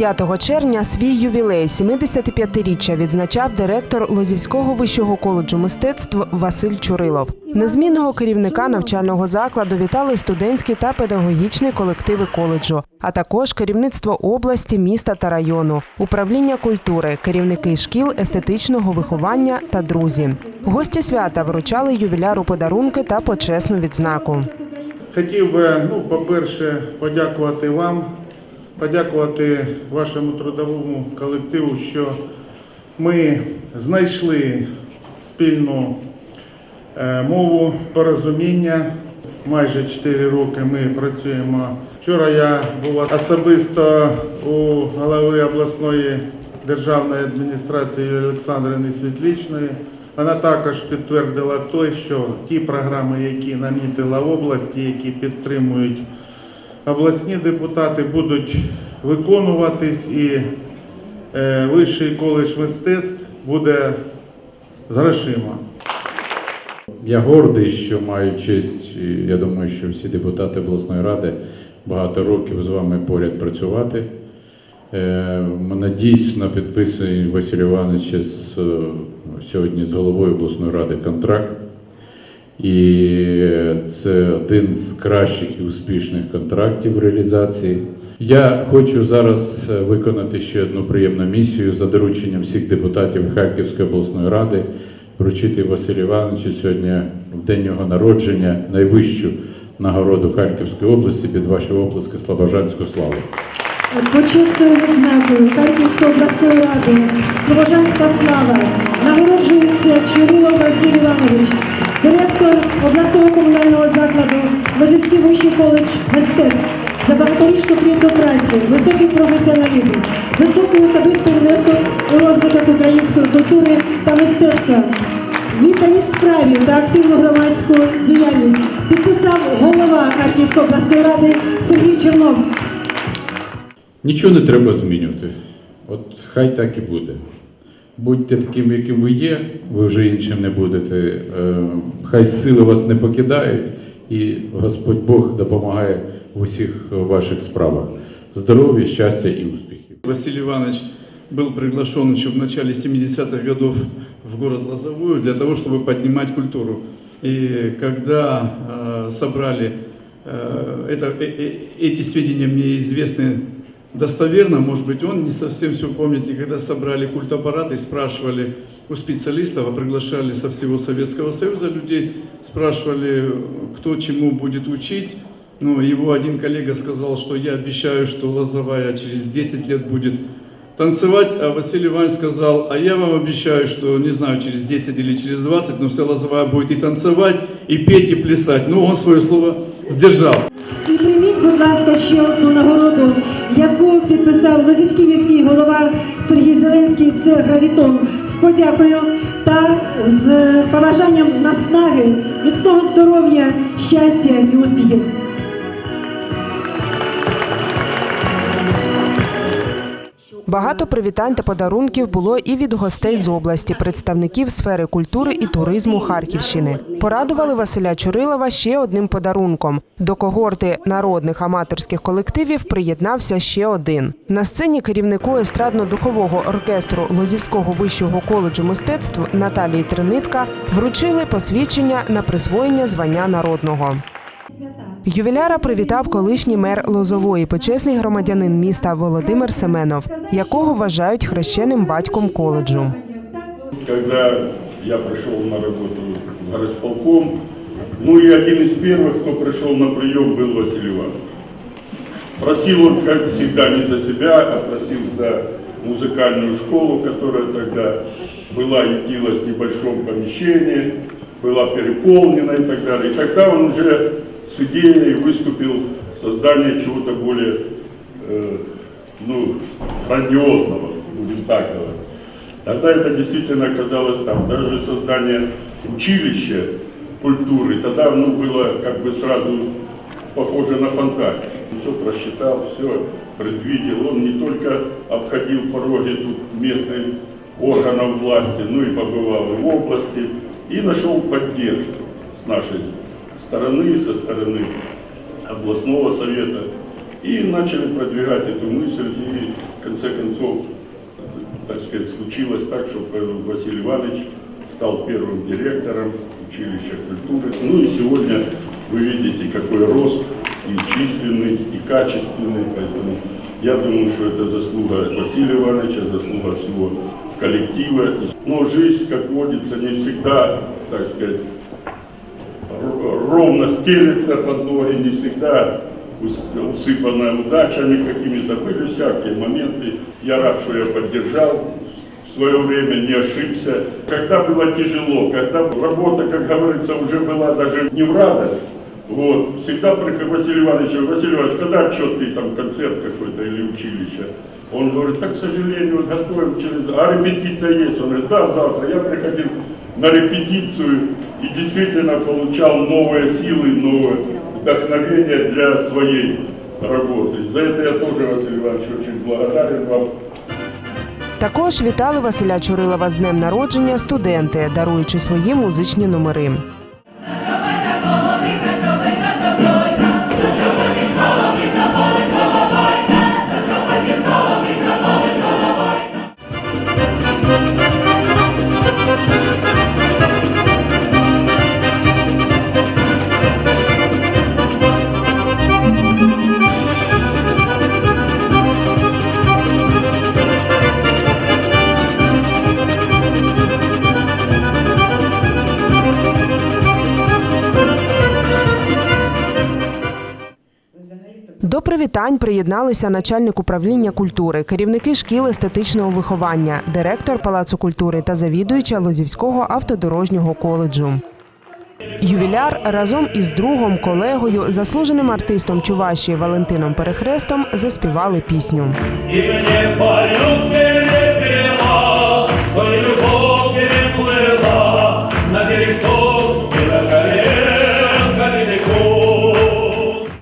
5 червня свій ювілей 75-річчя відзначав директор Лозівського вищого коледжу мистецтв Василь Чурилов. Незмінного керівника навчального закладу вітали студентські та педагогічні колективи коледжу, а також керівництво області, міста та району, управління культури, керівники шкіл естетичного виховання та друзі. Гості свята вручали ювіляру подарунки та почесну відзнаку. Хотів би, ну, по-перше, подякувати вам, подякувати вашому трудовому колективу, що ми знайшли спільну е, мову порозуміння. Майже 4 роки ми працюємо. Вчора я був особисто у голови обласної державної адміністрації Юлії Олександрівни Світлічної. Вона також підтвердила той, що ті програми, які намітила області, які підтримують обласні депутати, будуть виконуватись і е, Вищий коледж мистецтв буде з грошима. Я гордий, що маю честь, я думаю, що всі депутати обласної ради багато років з вами поряд працювати. Е, Мене дійсно підписує Василь Іванович з, е, сьогодні з головою обласної ради контракт. І це один з кращих і успішних контрактів реалізації. Я хочу зараз е, виконати ще одну приємну місію за дорученням всіх депутатів Харківської обласної ради вручити Василю Івановичу сьогодні в день його народження найвищу нагороду Харківської області під ваші оплески Слобожанську славу. Почесною відзнакою Харківської обласної ради Слобожанська слава нагороджується Чурилов Василь Іванович, директор обласного комунального закладу Лозівський вищий коледж мистецтв за багаторічну плідну працю, високий професіоналізм, високий особистий внесок у розвиток української культури та мистецтва. Відданість справі та активну громадську діяльність підписав голова Харківської обласної ради Сергій Чернов. Нічого не треба змінювати. От хай так і буде. Будьте таким, яким ви є, ви вже іншим не будете. Е, Хай сили вас не покидають, і Господь Бог допомагає в усіх ваших справах. Здоров'я, щастя і успіхів. Василий Иванович был приглашен еще в начале 70-х годов в город Лозовую для того, чтобы поднимать культуру. И когда э, собрали э, это, э, э, эти сведения мне известны достоверно, может быть, он не совсем все помнит, и когда собрали культаппарат и спрашивали у специалистов, а приглашали со всего Советского Союза людей, спрашивали, кто чему будет учить, ну, его один коллега сказал, что я обещаю, что Лозовая через 10 лет будет танцевать, а Василий Иванович сказал, а я вам обещаю, что, не знаю, через 10 или через 20, но вся Лозовая будет и танцевать, и петь, и плясать. Ну, он свое слово сдержал. Будь ласка, ще одну нагороду, яку підписав Лозівський міський голова Сергій Зеленський. Це гравітон з подякою та з побажанням наснаги, міцного здоров'я, щастя і успіхів. Багато привітань та подарунків було і від гостей з області, представників сфери культури і туризму Харківщини. Порадували Василя Чурилова ще одним подарунком. До когорти народних аматорських колективів приєднався ще один. На сцені керівнику естрадно-духового оркестру Лозівського вищого коледжу мистецтв Наталії Тринитка вручили посвідчення на присвоєння звання народного. Ювіляра привітав колишній мер Лозової, почесний громадянин міста Володимир Семенов, якого вважають хрещеним батьком коледжу. Когда я пришел на работу в горосполком, ну и один из первых, кто пришел на прием, был Василий Иванович. Просил он, как всегда, не за себя, а просил за музыкальную школу, которая тогда была, ютилась в небольшом помещении, была переполнена и так далее. И тогда он уже с идеей выступил создание чего-то более, э, ну, грандиозного, будем так говорить. Тогда это действительно казалось там, даже создание училища культуры, тогда ну, было как бы сразу похоже на фантастику. Все просчитал, все предвидел. Он не только обходил пороги тут местных органов власти, но и побывал в области, и нашел поддержку с нашей стороны, со стороны областного совета. И начали продвигать эту мысль. И, конце концов, так сказать, случилось так, что Василий Иванович стал первым директором училища культуры. Ну и сегодня вы видите, какой рост и численный, и качественный. Поэтому я думаю, что это заслуга Василия Ивановича, заслуга всего коллектива. Но жизнь, как водится, не всегда, так сказать, ровно стелется под ноги, не всегда ус- усыпанная удачами какими-то. Были всякие моменты. Я рад, что я поддержал в свое время, не ошибся. Когда было тяжело, когда работа, как говорится, уже была даже не в радость, вот, всегда приходил Василий Иванович, Василий Иванович, когда отчетный там концерт какой-то или училище? Он говорит, так, к сожалению, готовим через... А репетиция есть? Он говорит, да, завтра. Я приходил на репетицию и действительно получал новые силы, новое вдохновение для своей работы. За это я тоже, Василий Иванович, очень благодарен вам. Також вітали Василя Чурилова з днем народження студенти, даруючи свої музичні номери. До привітань приєдналися начальник управління культури, керівники шкіл естетичного виховання, директор Палацу культури та завідуюча Лозівського автодорожнього коледжу. Ювіляр разом із другом, колегою, заслуженим артистом Чувашії Валентином Перехрестом заспівали пісню. І мені